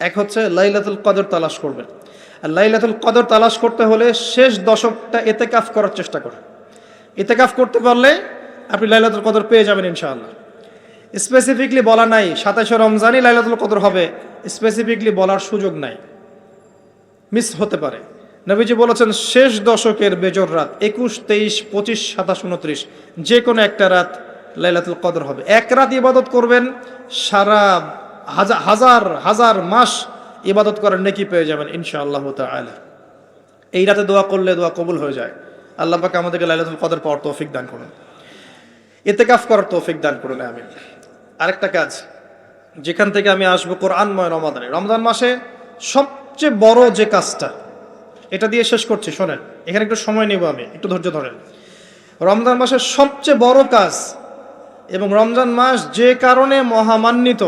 এক হচ্ছে লাইলাতুল কদর তালাশ করবেন আর লাইলাতুল কদর তালাশ করতে হলে শেষ দশকটা এতেকাফ করার চেষ্টা করেন এতেকাফ করতে পারলে আপনি লাইলাতুল কদর পেয়ে যাবেন ইনশাআল্লাহ। স্পেসিফিকলি বলা নাই, সাতাশে রমজানই লাইলাতুল কদর হবে স্পেসিফিকলি বলার সুযোগ নাই। মিস হতে পারে। নবীজি বলেছেন, শেষ দশকের বেজর রাত, একুশ, তেইশ, পঁচিশ, সাতাশ, উনত্রিশ, যে কোনো একটা রাত লাইলাতুল কদর হবে। এক রাত ইবাদত করবেন, সারা হাজার হাজার হাজার মাস ইবাদত করার নেকি পেয়ে যাবেন ইনশা আল্লাহ তালা এই রাতে দোয়া করলে দোয়া কবুল হয়ে যায়। আল্লাহ পাকে আমাদেরকে লাইলাতুল কদর পাওয়ার তৌফিক দান করুন। এতেকাফ করার তৌফিক দান করুন আমি আরেকটা কাজ, যেখান থেকে আমি আসব কোরআনময় রমাদানে। রমজান মাসে সবচেয়ে বড় যে কাজটা, এটা দিয়ে শেষ করছি, শোনেন। এখানে একটু সময় নেব আমি, একটু ধৈর্য ধরেন। রমজান মাসের সবচেয়ে বড় কাজ এবং রমজান মাস যে কারণে মহামান্বিত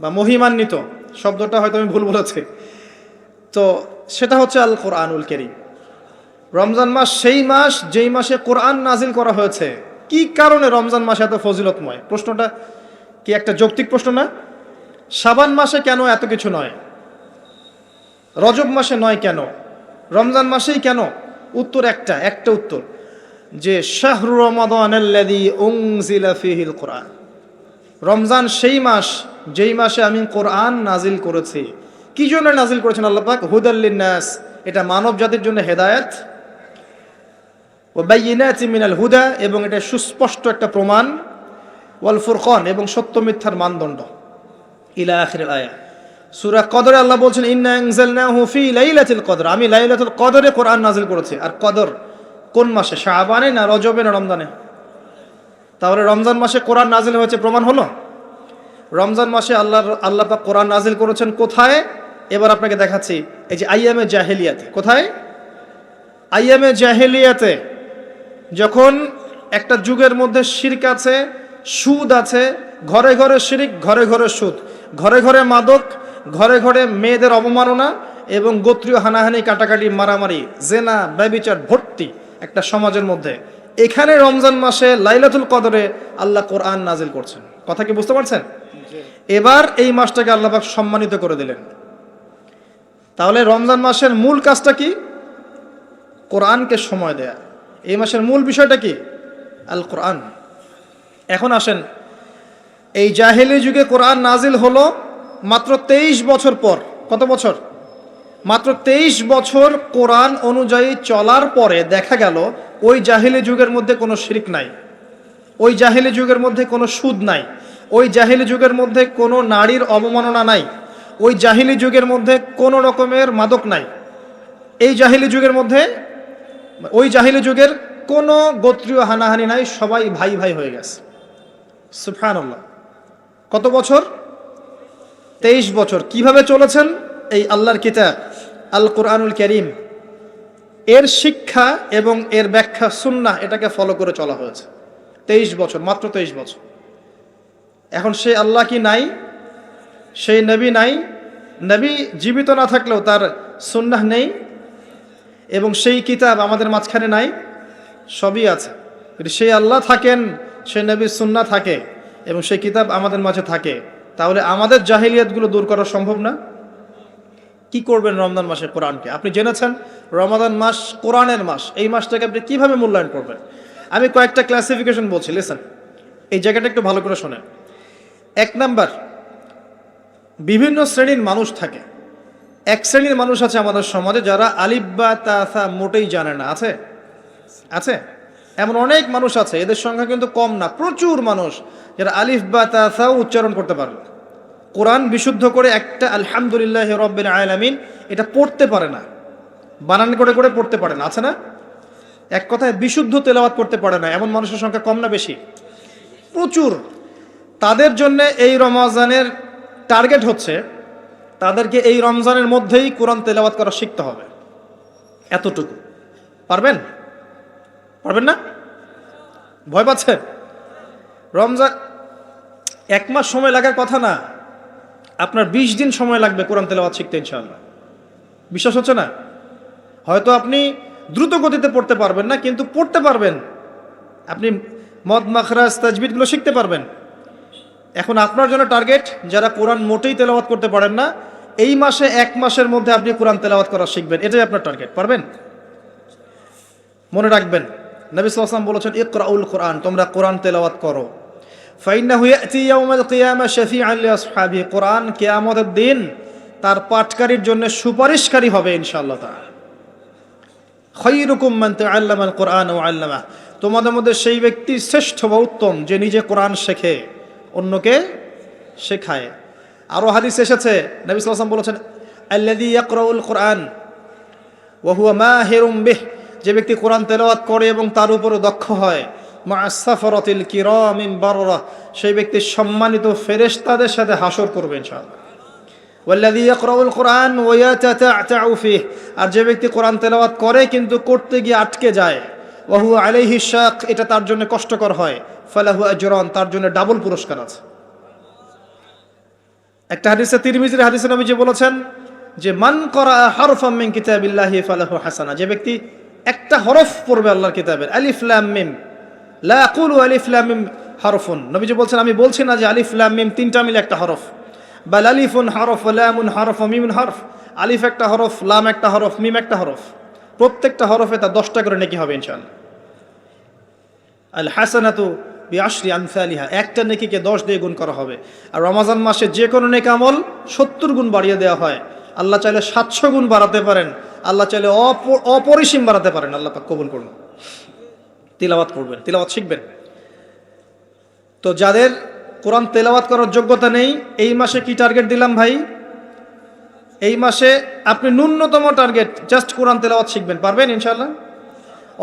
বা মহিমান্বিত, শব্দটা হয়তো আমি ভুল বলেছি। তো সেটা হচ্ছে আল কোরআনুল কেরিম। রমজান মাস, সেই মাস যেই মাসে কোরআন নাজিল করা হয়েছে, কি কারণে রমজান মাসে এত ফজিলতময়? প্রশ্নটা কি একটা যৌক্তিক প্রশ্ন না? সাবান মাসে কেন এত কিছু নয়? রজব মাসে নয় কেন? রমজান মাসেই কেন? উত্তর একটা একটা উত্তর। যে শাহরু ফীহিল কোরআন। রমজান সেই মাস, যেই মাসে আমি কোরআন নাজিল করেছি। কি জন্য নাজিল করেছেন আল্লাহ পাক? হুদাল্লিন নাস এটা মানব জাতির জন্য হেদায়েত। ও বাইয়িনাতি মিনাল হুদা, এবং এটা সুস্পষ্ট একটা প্রমাণ। ওয়াল ফুরকান, এবং সত্য মিথ্যার মানদণ্ড। ইলা আখির আয়া। সূরা কদরে আল্লাহ বলছেন, ইন্না আনজালনাহু ফি লাইলাতুল কদর। আমি লাইলাতুল কদরে কোরআন নাজিল করেছি। আর কদর কোন মাসে? শাবানে না রজবে না রমজানে? তাহলে রমজান মাসে কোরআন নাজিল হয়েছে প্রমাণ হলো? রমজান মাসে আল্লাহ আল্লাহ পাক কোরআন নাজিল করেছেন কোথায়? এবার আপনাকে দেখাচ্ছি, এই যে আইয়ামে জাহেলিয়াতে, কোথায়? আইয়ামে জাহেলিয়াতে যখন একটা যুগের মধ্যে শিরক আছে, সুদ আছে, ঘরে ঘরে শিরিক, ঘরে ঘরে সুদ, ঘরে ঘরে মাদক, ঘরে ঘরে মেয়েদের অবমাননা এবং গোত্রীয় হানাহানি, কাটাকাটি, মারামারি, জেনা, ব্যবিচার, ভর্তি একটা সমাজের মধ্যে। এখানে রমজান মাসে লাইলাতুল কদরে আল্লাহ কোরআন নাজিল করছেন। কথা কি বুঝতে পারছেন? এবার এই মাসটাকে আল্লাহবাক সম্মানিত করে দিলেন। তাহলে রমজান মাসের মূল কাজটা কি? কোরআনকে সময় দেয়া। এই মাসের মূল বিষয়টা কি? আল কোরআন। এখন আসেন এই জাহেলি যুগে কোরআন নাজিল হলো মাত্র তেইশ বছর পর। কত বছর? মাত্র তেইশ বছর কোরআন অনুযায়ী চলার পরে দেখা গেল, ওই জাহিলি যুগের মধ্যে কোনো শিরিক নাই। ওই জাহিলি যুগের মধ্যে কোনো সুদ নাই। ওই জাহিলি যুগের মধ্যে কোনো নারীর অবমাননা নাই। ওই জাহিলি যুগের মধ্যে কোনো রকমের মাদক নাই। এই জাহিলি যুগের মধ্যে, ওই জাহিলি যুগের কোনো গোত্রীয় হানাহানি নাই, সবাই ভাই ভাই হয়ে গেছে। সুফানুল্লাহ কত বছর? তেইশ বছর। কীভাবে চলেছেন? এই আল্লাহর কিতাব। আল কোরআনুল করিম। এর শিক্ষা এবং এর ব্যাখ্যা সুন্না এটাকে ফলো করে চলা হয়েছে। তেইশ বছর, মাত্র তেইশ বছর। এখন সে আল্লাহ কি নাই? সেই নবী নাই। নবী জীবিত না থাকলেও তার সুন্নাহ নেই এবং সেই কিতাব আমাদের মাঝখানে নাই, সবই আছে। যদি সেই আল্লাহ থাকেন, সে নবীর সুন্না থাকে এবং সেই কিতাব আমাদের মাঝে থাকে, তাহলে আমাদের জাহিলিয়াতগুলো দূর করা সম্ভব না। কি করবেন রমজান মাসে কোরআনকে? আপনি জেনেছেন, রমাদান মাস কোরআনের মাস। এই মাসটাকে আপনি কীভাবে মূল্যায়ন করবেন? আমি কয়েকটা ক্লাসিফিকেশন বলছি লিসেন এই জায়গাটা একটু ভালো করে শোনেন। এক নাম্বার, বিভিন্ন শ্রেণির মানুষ থাকে। এক শ্রেণির মানুষ আছে আমাদের সমাজে যারা আলিফ বা তাসা মোটেই জানে না। আছে? আছে? এমন অনেক মানুষ আছে, এদের সংখ্যা কিন্তু কম না। প্রচুর মানুষ যারা আলিফ বা তাসাও উচ্চারণ করতে পারবে কোরআন বিশুদ্ধ করে একটা আলহামদুলিল্লাহ রব্বিন আলামিন এটা পড়তে পারে না। বানান করে করে পড়তে পারে না, আছে না? এক কথায় বিশুদ্ধ তেলাওয়াত করতে পারে না, এমন মানুষের সংখ্যা কম না বেশি? প্রচুর। তাদের জন্য এই রমজানের টার্গেট হচ্ছে তাদেরকে এই রমজানের মধ্যেই কোরআন তেলাওয়াত করা শিখতে হবে। এতটুকু। পারবেন? পারবেন না? ভয় পাচ্ছেন রমজান এক মাস সময় লাগার কথা না। আপনার বিশ দিন সময় লাগবে কোরআন তেলাওয়াত শিখতে, ইনশাআল্লাহ। বিশ্বাস হচ্ছে না? হয়তো আপনি দ্রুত গতিতে পড়তে পারবেন না, কিন্তু পড়তে পারবেন। আপনি মদ, মাখরাজ, তাজবিদগুলো শিখতে পারবেন। এখন আপনার জন্য টার্গেট, যারা কোরআন মোটেই তেলাওয়াত করতে পারেন না, এই মাসে এক মাসের মধ্যে আপনি কোরআন তেলাওয়াত করা শিখবেন। এটাই আপনার টার্গেট, পারবেন? মনে রাখবেন, নবী সাল্লাম বলেছেন, ইকরাউল কোরআন, তোমরা কোরআন তেলাওয়াত করো। ফাইন্নাহু ইয়াতি ইয়াউমাল কিয়ামা শাফিআন লিআসহাবি কোরআন কিয়ামতের দিন তার পাঠকারীর জন্য সুপারিশকারী হবে ইনশাআল্লাহ তাআলা। খৈরুকুম মান কোরআন ওয়া আল্লামা তোমাদের মধ্যে সেই ব্যক্তি শ্রেষ্ঠ বা উত্তম যে নিজে কোরআন শেখে, অন্যকে শেখায়। আরও হাদিস এসেছে, নবী সাল্লাম বলেছেন, আল্লাযী ইয়াকরাউল কোরআন ওয়া হুয়া মাহিরুম বিহ। যে ব্যক্তি কোরআন তেলাওয়াত করে এবং তার উপরে দক্ষ হয় সেই ব্যক্তি সম্মানিত ফেরেশতাদের সাথে হাসর করবে ওয়া আর যে ব্যক্তি কোরআন তেলাওয়াত করে কিন্তু করতে গিয়ে আটকে যায়, ওয়া হুয়া আলাইহি শাক, এটা তার জন্য কষ্টকর হয়, ফালাহু আজরান, তার জন্য ডাবল পুরস্কার আছে। একটা হাদিসে তিরমিজির হাদিসে যে বলেছেন যে, মান করা হরফাম মিন কিতাবিল্লাহি ফালাহু হাসানা যে ব্যক্তি একটা হরফ পড়বে আল্লাহর কিতাবের আলিফ লাম মিম লা আকুলু আলিফ লাম মিম হরফুন। নবীজি বলছেন, আমি বলছি না যে আলিফ, লাম, মিম তিনটা মিলে একটা হরফ। বাল আলিফুন হরফ লামুন হরফ মিমুন হরফ। আলিফ একটা হরফ, লাম একটা হরফ, মিম একটা হরফ। প্রত্যেকটা হরফে তা দশটা করে নেকি হবে ইনশাআল্লাহ। আল হাসানাতু বিআশরি আমসালিহা। একটা নেকিকে দশ দিয়ে গুণ করা হবে। আর রমাজান মাসে যে কোনো নেক আমল সত্তর গুণ বাড়িয়ে দেওয়া হয়। আল্লাহ চাইলে সাতশো গুণ বাড়াতে পারেন। আল্লাহ চাইলে অপ- অপরিসীম বাড়াতে পারেন। আল্লাহ পাক কবুল করুন। তিলাওয়াত করবেন, তিলাওয়াত শিখবেন। তো যাদের কোরআন তেলাওয়াত করার যোগ্যতা নেই, এই মাসে কি টার্গেট দিলাম ভাই? এই মাসে আপনি ন্যূনতম টার্গেট জাস্ট কোরআন তেলাওয়াত শিখবেন, পারবেন ইনশাল্লাহ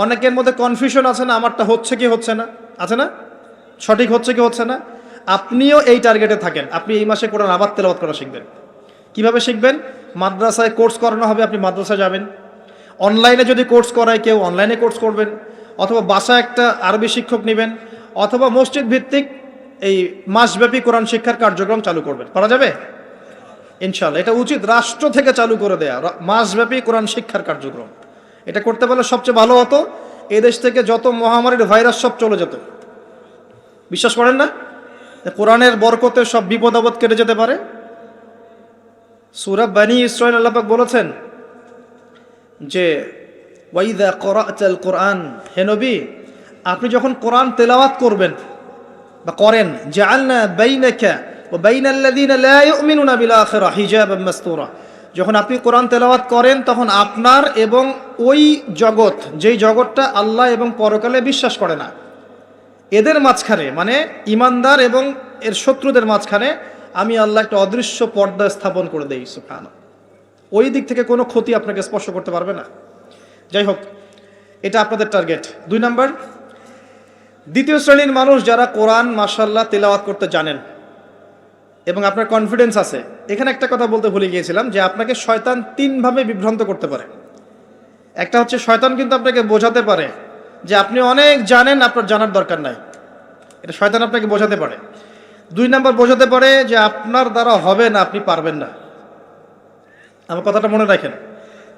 অনেকের মধ্যে কনফিউশন আছে না, আমারটা হচ্ছে কি হচ্ছে না? আছে না? সঠিক হচ্ছে কি হচ্ছে না? আপনিও এই টার্গেটে থাকেন, আপনি এই মাসে কোরআন আবার তেলাওয়াত করা শিখবেন। কীভাবে শিখবেন? মাদ্রাসায় কোর্স করানো হবে, আপনি মাদ্রাসায় যাবেন। অনলাইনে যদি কোর্স করায়, কেউ অনলাইনে কোর্স করবেন। অথবা বাসা একটা আরবি শিক্ষক নেবেন, অথবা মসজিদ ভিত্তিক এই মাসব্যাপী কোরআন শিক্ষার কার্যক্রম চালু করবেন। করা যাবে? ইনশাল্লাহ এটা উচিত রাষ্ট্র থেকে চালু করে দেয়া মাসব্যাপী কোরআন শিক্ষার কার্যক্রম। এটা করতে পারলে সবচেয়ে ভালো হতো, এদেশ থেকে যত মহামারীর ভাইরাস সব চলে যেত। বিশ্বাস করেন না? কোরআনের বরকতে সব বিপদ আপদ কেটে যেতে পারে? সুরা বানি ইসরায়েল আল্লাপাক বলেছেন যে ওয়াইদা করাচাল কোরআন। হে নবী, আপনি যখন কোরআন তেলাওয়াত করবেন বা করেন, জাআলনা বাইনাকা ওয়া বাইনাল্লাযীনা লা ইউমিনুনা বিল আখিরা হিজাবাম মাসতুরা। যখন আপনি কোরআন তেলাওয়াত করেন, তখন আপনার এবং ওই জগৎ, যেই জগৎটা আল্লাহ এবং পরকালে বিশ্বাস করে না, এদের মাঝখানে মানে ইমানদার এবং এর শত্রুদের মাঝখানে আমি আল্লাহ একটা অদৃশ্য পর্দা স্থাপন করে দেই সুফান ওই দিক থেকে কোনো ক্ষতি আপনাকে স্পর্শ করতে পারবে না। যাই হোক এটা আপনাদের টার্গেট দুই নাম্বার, দ্বিতীয় শ্রেণির মানুষ যারা কোরআন মাসাল্লাহ তেলাওয়াত করতে জানেন এবং আপনার কনফিডেন্স আছে। এখানে একটা কথা বলতে ভুলে গিয়েছিলাম যে আপনাকে শয়তান তিনভাবে বিভ্রান্ত করতে পারে। একটা হচ্ছে, শয়তান কিন্তু আপনাকে বোঝাতে পারে যে আপনি অনেক জানেন, আপনার জানার দরকার নাই। এটা শয়তান আপনাকে বোঝাতে পারে। দুই নাম্বার, বোঝাতে পারে যে আপনার দ্বারা হবে না, আপনি পারবেন না। আমার কথাটা মনে রাখেন।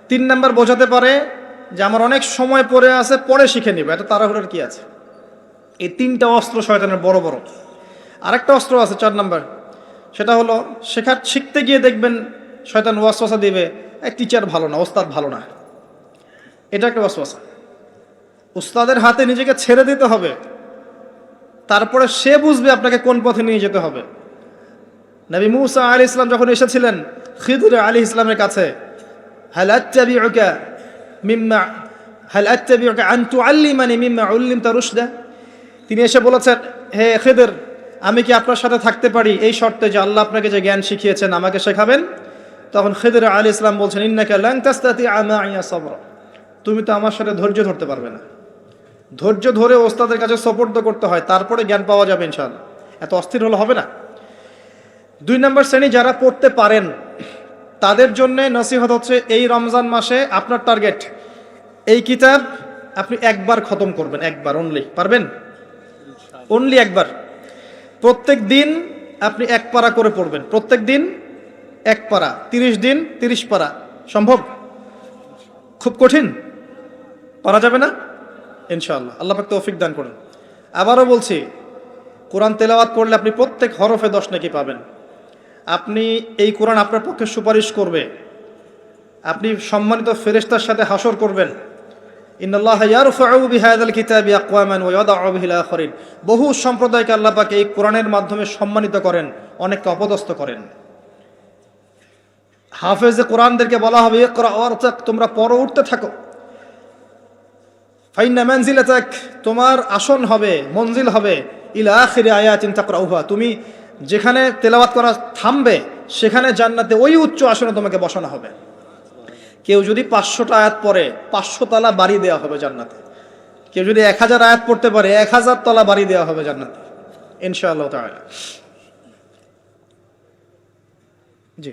তিন নাম্বার, বোঝাতে পারে আমার অনেক সময় পরে আছে, পরে শিখে নিবে। এটা তাড়াহুড়োর কি আছে? এই তিনটা অস্ত্র শয়তানের বড় বড়। আরেকটা অস্ত্র আছে, চার নাম্বার। সেটা হলো, শেখার, শিখতে গিয়ে দেখবেন শয়তান ওয়াসওয়াসা দিবে এই টিচার ভালো না, ওস্তাদ ভালো না। এটা একটা ওয়াসওয়াসা। উস্তাদের হাতে নিজেকে ছেড়ে দিতে হবে। তারপরে সে বুঝবে আপনাকে কোন পথে নিয়ে যেতে হবে। নবী মুসা আলী ইসলাম যখন এসেছিলেন, খিদুর আলী ইসলামের কাছে, হাল আত্তাবিউকা মিম্মা, হাল আত্তাবিউকা আন তুআল্লিমানি মিম্মা উল্লিমতা রুশদা? তিনি এসে বলেছেন, হে খেদের, আমি কি আপনার সাথে থাকতে পারি? এই শর্তে যে আল্লাহ আপনাকে যে জ্ঞান শিখিয়েছেন, আমাকে শেখাবেন? তখন খেদের আলী ইসলাম বলছেন, ইন্নাকা লাং তাস্তাতি আমাইয়া সাবরা। তুমি তো আমার সাথে ধৈর্য ধরতে পারবে না। ধৈর্য ধরে ওস্তাদের কাছে সপর্দ করতে হয়, তারপরে জ্ঞান পাওয়া যাবে ইনশাআল্লাহ। এত অস্থির হলে হবে না? দুই নম্বর শ্রেণি যারা পড়তে পারেন তাদের জন্য নসিহত হচ্ছে এই রমজান মাসে আপনার টার্গেট এই কিতাব আপনি একবার খতম করবেন একবার অনলি পারবেন? অনলি একবার। প্রত্যেক দিন আপনি এক পারা করে পড়বেন। প্রত্যেক দিন এক পারা তিরিশ দিন তিরিশ পারা। সম্ভব? খুব কঠিন? পারা যাবে না? ইনশাআল্লাহ। আল্লাহ পাক তৌফিক দান করুন। আবারও বলছি কোরআন তেলাওয়াত করলে আপনি প্রত্যেক হরফে দশ নাকি পাবেন। আপনি এই কোরআন আপনার পক্ষে সুপারিশ করবে। আপনি সম্মানিত ফেরেস্তার সাথে হাসর করবেন। বহু সম্প্রদায়কে আল্লাহ পাক এই কোরআনের মাধ্যমে সম্মানিত করেন, অনেককে অপদস্থ করেন। হাফেজে কোরআনদেরকে বলা হবে তোমরা পড়ো উঠতে থাকো। তোমার আসন হবে, মঞ্জিল হবে। ইলা আখিরি আয়াতিন তাকরাউহা, তুমি যেখানে তেলাওয়াত করা থামবে, সেখানে জান্নাতে ওই উচ্চ আসনে তোমাকে বসানো হবে। কেউ যদি পাঁচশোটা আয়াত পরে পাঁচশো তলা বাড়ি দেওয়া হবে জান্নাতে। কেউ যদি এক হাজার আয়াত পড়তে পারে, এক হাজার তলা বাড়ি দেওয়া হবে জান্নাতে। ইনশাআল্লাহ তাআলা। জি,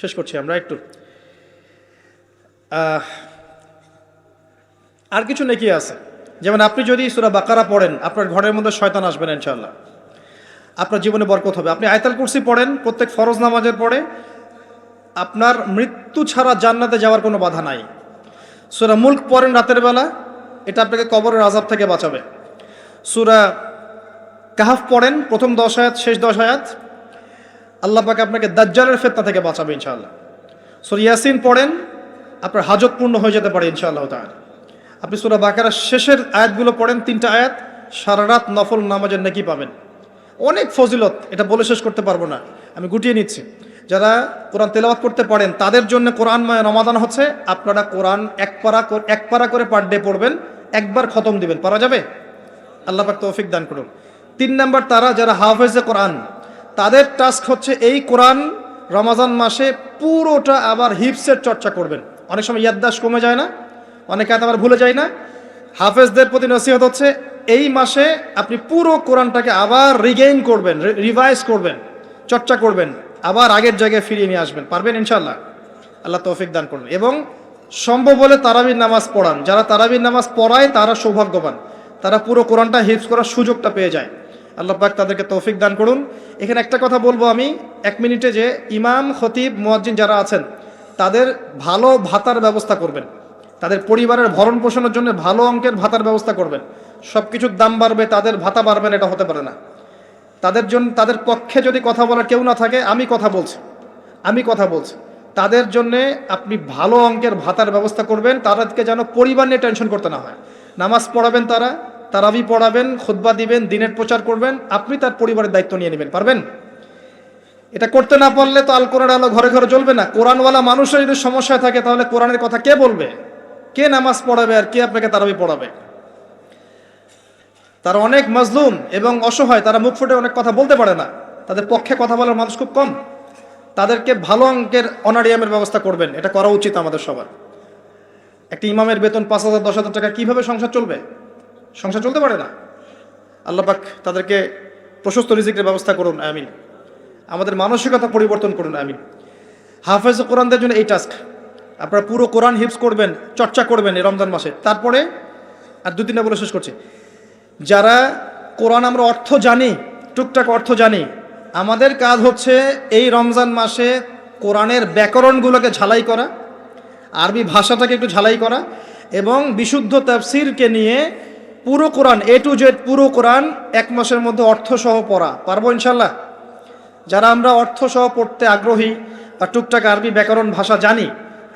শেষ করছি আমরা একটু। আর কিছু নেকি আছে? যেমন আপনি যদি সুরা বাকারা পড়েন, আপনার ঘরের মধ্যে শয়তান আসবেন ইনশাআল্লাহ। আপনার জীবনে বরকত হবে। আপনি আয়তাল কুরসি পড়েন, প্রত্যেক ফরজ নামাজের পরে আপনার মৃত্যু ছাড়া জান্নাতে যাওয়ার কোনো বাধা নাই। সুরা মুল্ক পড়েন রাতের বেলা, এটা আপনাকে কবরের আজাব থেকে বাঁচাবে। সুরা কাহাফ পড়েন, প্রথম দশ আয়াত, শেষ দশ আয়াত, আল্লাহ পাকে আপনাকে দাজ্জালের ফেতনা থেকে বাঁচাবে ইনশাআল্লাহ। সুরা ইয়াসিন পড়েন, আপনার হাজত পূর্ণ হয়ে যেতে পারে ইনশাআল্লাহ তাআলা। আপনি সুরা বাকারার শেষের আয়াতগুলো পড়েন, তিনটা আয়াত, সারা রাত নফল নামাজের নাকি পাবেন। অনেক ফজিলত, এটা বলে শেষ করতে পারব না, আমি গুটিয়ে নিচ্ছি। যারা কোরআন তেলাওয়াত করতে পারেন, তাদের জন্য কোরআনময় রমাদান হচ্ছে, আপনারা কোরআন এক পারা এক পারা করে পার ডে পড়বেন, একবার খতম দিবেন, পারা যাবে? আল্লাহ পাক তৌফিক দান করুন। তিন নাম্বার, তারা যারা হাফেজে কোরআন, তাদের টাস্ক হচ্ছে এই কোরআন রমাজান মাসে পুরোটা আবার হিপসের চর্চা করবেন। অনেক সময় ইয়াদ্দাস কমে যায় না, অনেকে আবার ভুলে যায় না। হাফেজদের প্রতি নসিহত হচ্ছে এই মাসে আপনি পুরো কোরআনটাকে আবার রিগেইন করবেন রিভাইজ করবেন, চর্চা করবেন, আবার আগের জায়গায় ফিরিয়ে নিয়ে আসবেন। পারবেন ইনশাল্লাহ আল্লাহ তৌফিক দান করবেন এবং সম্ভব হলে তারাবির নামাজ পড়ান। যারা তারাবির নামাজ পড়ায়, তারা সৌভাগ্যবান। তারা পুরো কোরআনটা হিফজ করার সুযোগটা পেয়ে যায়। আল্লাহ পাক তাদেরকে তৌফিক দান করুন। এখানে একটা কথা বলব আমি। এক মিনিটে যে ইমাম, খতিব, মুয়াজ্জিন যারা আছেন, তাদের ভালো ভাতার ব্যবস্থা করবেন। তাদের পরিবারের ভরণ পোষণের জন্য ভালো অঙ্কের ভাতার ব্যবস্থা করবেন। সব কিছুর দাম বাড়বে, তাদের ভাতা বাড়বেন এটা হতে পারে না। তাদের জন্য তাদের পক্ষে যদি কথা বলার কেউ না থাকে, আমি কথা বলছি। আমি কথা বলছি। তাদের জন্যে আপনি ভালো অঙ্কের ভাতার ব্যবস্থা করবেন, তাদেরকে যেন পরিবার নিয়ে টেনশন করতে না হয়। নামাজ পড়াবেন তারা, তারাবি পড়াবেন, খুতবা দিবেন, দিনের প্রচার করবেন, আপনি তার পরিবারের দায়িত্ব নিয়ে নেবেন, পারবেন? এটা করতে না পারলে তো আল কোরআন আলো ঘরে ঘরে চলবে না। কোরআনওয়ালা মানুষের যদি সমস্যায় থাকে, তাহলে কোরআনের কথা কে বলবে? কে নামাজ পড়াবে আর কে আপনাকে তারাবি পড়াবে? তারা অনেক মজলুম এবং অসহায়, তারা মুখ ফুটে অনেক কথা বলতে পারে না। তাদের পক্ষে কথা বলার মানুষ খুব কম। তাদেরকে ভালো অঙ্কের অনারিয়ামের ব্যবস্থা করবেন, এটা করা উচিত আমাদের সবার। একটি ইমামের বেতন পাঁচ হাজার, দশ হাজার টাকা, কীভাবে সংসার চলবে? সংসার চলতে পারে না। আল্লাহ পাক তাদেরকে প্রশস্ত রিজিকের ব্যবস্থা করুন, আমিন। আমাদের মানসিকতা পরিবর্তন করুন, আমিন। হাফেজ কোরআনদের জন্য এই টাস্ক। আপনারা পুরো কোরআন হিপস করবেন, চর্চা করবেন এই রমজান মাসে। তারপরে আর দু তিনটা বলে শেষ করছি। যারা কোরআন আমরা অর্থ জানি, টুকটাক অর্থ জানি, আমাদের কাজ হচ্ছে এই রমজান মাসে কোরআনের ব্যাকরণগুলোকে ঝালাই করা, আরবি ভাষাটাকে একটু ঝালাই করা এবং বিশুদ্ধ তাফসিরকে নিয়ে পুরো কোরআন এ টু জেড পুরো কোরআন এক মাসের মধ্যে অর্থ সহ পড়া। পারব ইনশাল্লাহ যারা আমরা অর্থ সহ পড়তে আগ্রহী বা টুকটাক আরবি ব্যাকরণ ভাষা জানি,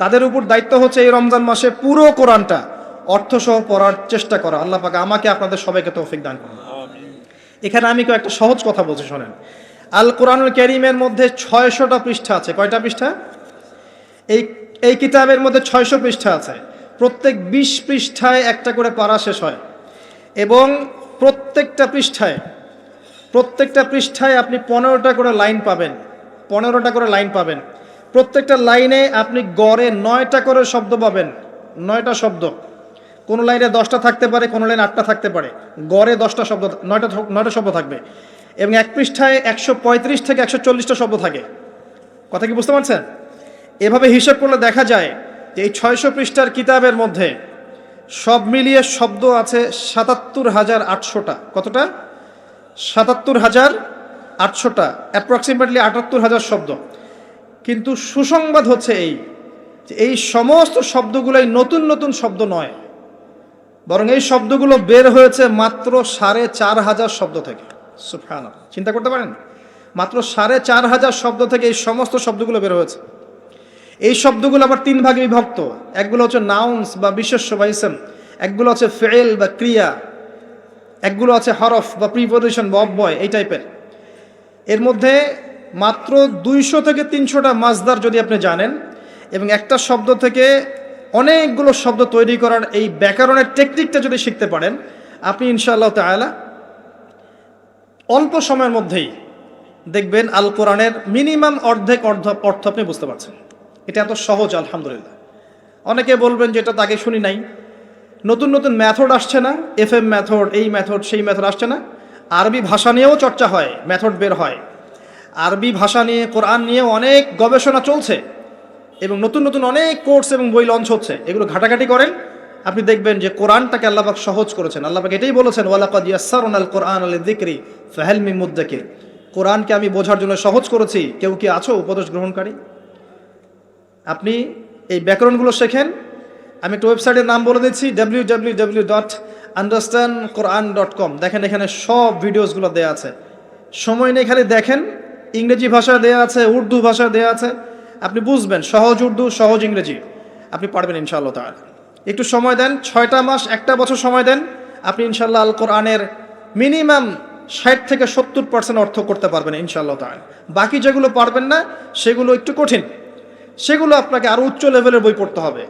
তাদের উপর দায়িত্ব হচ্ছে এই রমজান মাসে পুরো কোরআনটা। অর্থ সহ পড়ার চেষ্টা করা। আল্লাহ পাকে আমাকে আপনাদের সবাইকে তৌফিক দান করুন। এখানে আমি একটা সহজ কথা বলছি শোনেন। আল কোরআনুল ক্যারিমের মধ্যে ছয়শটা পৃষ্ঠা আছে। কয়টা পৃষ্ঠা? এই এই কিতাবের মধ্যে ছয়শো পৃষ্ঠা আছে। প্রত্যেক বিশ পৃষ্ঠায় একটা করে পারা শেষ হয়। এবং প্রত্যেকটা পৃষ্ঠায় প্রত্যেকটা পৃষ্ঠায় আপনি পনেরোটা করে লাইন পাবেন। পনেরোটা করে লাইন পাবেন। প্রত্যেকটা লাইনে আপনি গড়ে নয়টা করে শব্দ পাবেন। নয়টা শব্দ। কোনো লাইনে দশটা থাকতে পারে, কোনো লাইনে আটটা থাকতে পারে। গড়ে দশটা শব্দ, নয়টা নয়টা শব্দ থাকবে। এবং এক পৃষ্ঠায় একশো পঁয়ত্রিশ থেকে একশো চল্লিশটা শব্দ থাকে। কথা কি বুঝতে পারছেন? এভাবে হিসাব করলে দেখা যায় যে এই ছয়শো পৃষ্ঠার কিতাবের মধ্যে সব মিলিয়ে শব্দ আছে সাতাত্তর হাজার আটশোটা। কতটা? সাতাত্তর হাজার আটশোটা। অ্যাপ্রক্সিমেটলি আটাত্তর হাজার শব্দ। কিন্তু সুসংবাদ হচ্ছে এই, যে এই সমস্ত শব্দগুলোই নতুন নতুন শব্দ নয়। বরং এই শব্দগুলো বের হয়েছে মাত্র সাড়ে চার হাজার শব্দ থেকে। সুফান চিন্তা করতে পারেন? মাত্র সাড়ে চার হাজার শব্দ থেকে এই সমস্ত শব্দগুলো বের হয়েছে। এই শব্দগুলো আবার তিন ভাগে বিভক্ত। একগুলো হচ্ছে নাউন্স বা বিশেষ্য বা একগুলো হচ্ছে ফেল বা ক্রিয়া একগুলো আছে হরফ বা প্রিপোজিশন বা অব্যয়, এই টাইপের এর। মধ্যে মাত্র দুইশো থেকে তিনশোটা মাজদার যদি আপনি জানেন, এবং একটা শব্দ থেকে অনেকগুলো শব্দ তৈরি করার এই ব্যাকরণের টেকনিকটা যদি শিখতে পারেন, আপনি ইনশাআল্লাহ তাআলা অল্প সময়ের মধ্যেই দেখবেন আল কোরআনের মিনিমাম অর্ধেক অর্ধ অর্থ আপনি বুঝতে পারছেন। এটা এত সহজ, আলহামদুলিল্লাহ। অনেকে বলবেন যে এটা তাকে শুনি নাই। নতুন নতুন ম্যাথড আসছে না এফ এম ম্যাথড এই ম্যাথড সেই ম্যাথড আসছে না। আরবি ভাষা নিয়েও চর্চা হয় ম্যাথড বের হয়। আরবি ভাষা নিয়ে, কোরআন নিয়েও অনেক গবেষণা চলছে। এবং নতুন নতুন অনেক কোর্স এবং বই লঞ্চ হচ্ছে। এগুলো ঘাটাঘাটি করেন। আপনি দেখবেন যে কোরআনটাকে আল্লাহবাক সহজ করেছেন। আল্লাহবাক এটাই বলেছেন, ওয়ালাকাদ কোরআন আল দিকরি ফাহেল মি মুদ্দাকির। কোরআনকে আমি বোঝার জন্য সহজ করেছি। কেউ কি আছো উপদেশ গ্রহণকারী? আপনি এই ব্যাকরণগুলো শেখেন। আমি একটা ওয়েবসাইটের নাম বলে দিচ্ছি W W W dot understand Quran dot com দেখেন এখানে সব ভিডিওসগুলো দেওয়া আছে। সময় নেই খালি দেখেন। ইংরেজি ভাষা দেওয়া আছে, উর্দু ভাষা দেওয়া আছে। আপনি বুঝবেন, সহজ উর্দু, সহজ ইংরেজি। আপনি পারবেন ইনশাআল্লাহ তাহলে একটু সময় দেন, ছয়টা মাস, একটা বছর সময় দেন, আপনি ইনশাল্লাহ আল কোরআনের মিনিমাম ষাট থেকে সত্তর পার্সেন্ট অর্থ করতে পারবেন ইনশাআল্লাহ তাহলে বাকি যেগুলো পারবেন না, সেগুলো একটু কঠিন। সেগুলো আপনাকে আরও উচ্চ লেভেলের বই পড়তে হবে।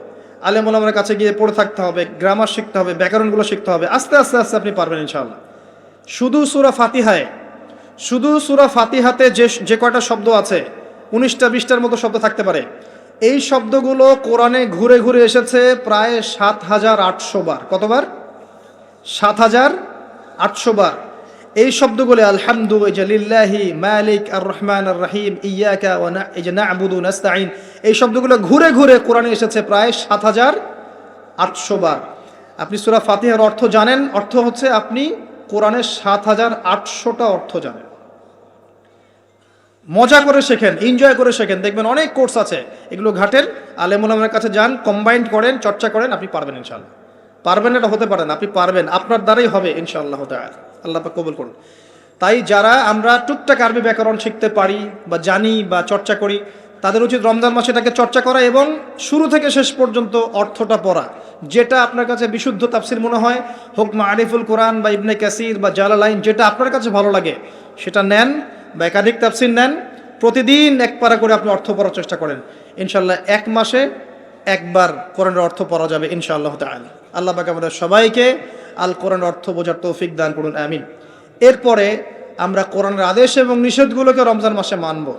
আলেম ওলামার কাছে গিয়ে পড়ে থাকতে হবে গ্রামার শিখতে হবে ব্যাকরণগুলো শিখতে হবে, আস্তে আস্তে আস্তে আপনি পারবেন ইনশাআল্লাহ। শুধু সুরা ফাতিহায়, শুধু সুরা ফাতিহাতে যে যে কয়টা শব্দ আছে উনিশটা বিশটার মতো শব্দ থাকতে পারে। এই শব্দগুলো কোরআনে ঘুরে ঘুরে এসেছে প্রায় সাত হাজার আটশো বার। কতবার? সাত হাজার আটশো বার। এই শব্দগুলো, আলহামদু এই যে লিল্লাহি মালিক আর রহমান আর রাহিম ইয়াকা না, এই যে নাস্তাইন এই শব্দগুলো ঘুরে ঘুরে কোরআনে এসেছে প্রায় সাত হাজার আটশো বার। আপনি সুরা ফাতিহার অর্থ জানেন, অর্থ হচ্ছে আপনি কোরআনের সাত হাজার আটশোটা অর্থ জানেন। মজা করে শেখেন এনজয় করে শেখেন। দেখবেন অনেক কোর্স আছে। এগুলো ঘাটেন আলেমুলামের কাছে যান কম্বাইন্ড করেন, চর্চা করেন, আপনি পারবেন ইনশাল্লাহ পারবেন এটা হতে পারেন আপনি পারবেন। আপনার দ্বারাই হবে ইনশাআল্লাহ তাআলা। আল্লাহ কবুল করুন। তাই যারা আমরা টুকটাক আরবি ব্যাকরণ শিখতে পারি বা জানি বা চর্চা করি, তাদের উচিত রমজান মাসে এটাকে চর্চা করা এবং শুরু থেকে শেষ পর্যন্ত অর্থটা পড়া। যেটা আপনার কাছে বিশুদ্ধ তাফসির মনে হয়, হোক মা আরিফুল কোরআন বা ইবনে কাসির বা জালালাইন, যেটা আপনার কাছে ভালো লাগে, সেটা নেন। বা একাধিক তাফসির নেন। প্রতিদিন এক পারা করে আপনি অর্থ পড়ার চেষ্টা করেন। ইনশাল্লাহ এক মাসে একবার কোরআনের অর্থ পড়া যাবে ইনশাআল্লাহ তাআলা। আল্লাহ পাক আমাদের সবাইকে আল কোরআন অর্থ বোঝার তৌফিক দান করুন, আমিন। এরপরে আমরা কোরআনের আদেশ এবং নিষেধগুলোকে রমজান মাসে মানব।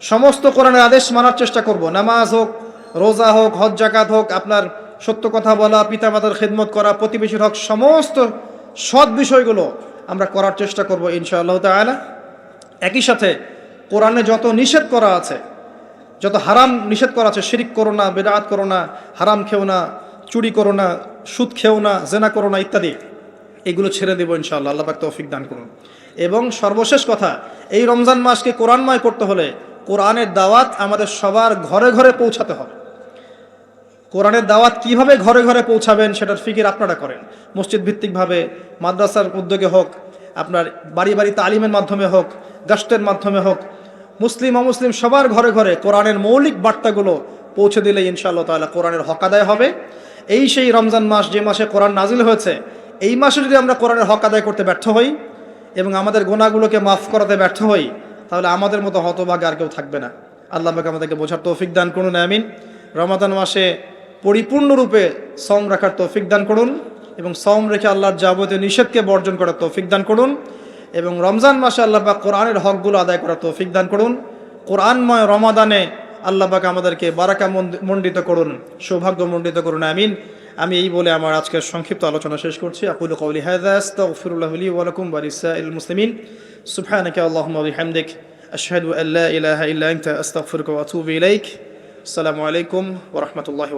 সমস্ত কোরআনের আদেশ মানার চেষ্টা করব। নামাজ হোক, রোজা হোক, হজ জাকাত হোক, আপনার সত্য কথা বলা, পিতামাতার খেদমত করা, প্রতিবেশীর হক, সমস্ত সৎ বিষয়গুলো আমরা করার চেষ্টা করব ইনশাআল্লাহ তাআলা। একই সাথে কোরআনে যত নিষেধ করা আছে, যত হারাম নিষেধ করা আছে, শিরিক করো না, বেদাত করো না, হারাম খেও না, চুরি করো না, সুদ খেও না, জেনা করো না ইত্যাদি, এগুলো ছেড়ে দেবো ইনশাআল্লাহ, আল্লাহ পাক তৌফিক দান করুন। এবং সর্বশেষ কথা, এই রমজান মাসকে কোরআনময় করতে হলে কোরআনের দাওয়াত আমাদের সবার ঘরে ঘরে পৌঁছাতে হবে। কোরআনের দাওয়াত কীভাবে ঘরে ঘরে পৌঁছাবেন, সেটার ফিকির আপনারা করেন। মসজিদ ভিত্তিকভাবে মাদ্রাসার উদ্যোগে হোক আপনার বাড়ি বাড়ি তালিমের মাধ্যমে হোক গাস্টের মাধ্যমে হোক, মুসলিম, অমুসলিম সবার ঘরে ঘরে কোরআনের মৌলিক বার্তাগুলো পৌঁছে দিলে ইনশাআল্লাহ তাআলা কোরআনের হক আদায় হবে। এই সেই রমজান মাস যে মাসে কোরআন নাজিল হয়েছে, এই মাসে যদি আমরা কোরআনের হক আদায় করতে ব্যর্থ হই এবং আমাদের গোনাগুলোকে মাফ করাতে ব্যর্থ হই, তাহলে আমাদের মতো হতভাগ আর কেউ থাকবে না। আল্লাহ পাক আমাদেরকে বোঝার তৌফিক দান করুন, আমিন। রমাদান মাসে পরিপূর্ণরূপে সম রাখার তৌফিক দান করুন। এবং সম রেখে আল্লাহর যাবতীয় নিষেধকে বর্জন করার তৌফিক দান করুন এবং রমজান মাসে আল্লাহ পাক কোরআনের হকগুলো আদায় করার তৌফিক দান করুন। কোরআনময় রমাদানে আল্লাহ পাক আমাদেরকে বারাকা মণ্ডিত করুন, সৌভাগ্য মণ্ডিত করুন, আমিন। আমি এই বলে আমার আজকের সংক্ষিপ্ত আলোচনা শেষ করছি। আকুল কৌলি হাযা, আস্তাগফিরুল্লাহ লি ওয়া লাকুম ওয়া লিসাইল মুসলিমিন। সুবহানাকা আল্লাহুম্মা ওয়া বিহামদিক, আশহাদু আল লা আসসালামু আলাইকুম ওয়া রাহমাতুল্লাহি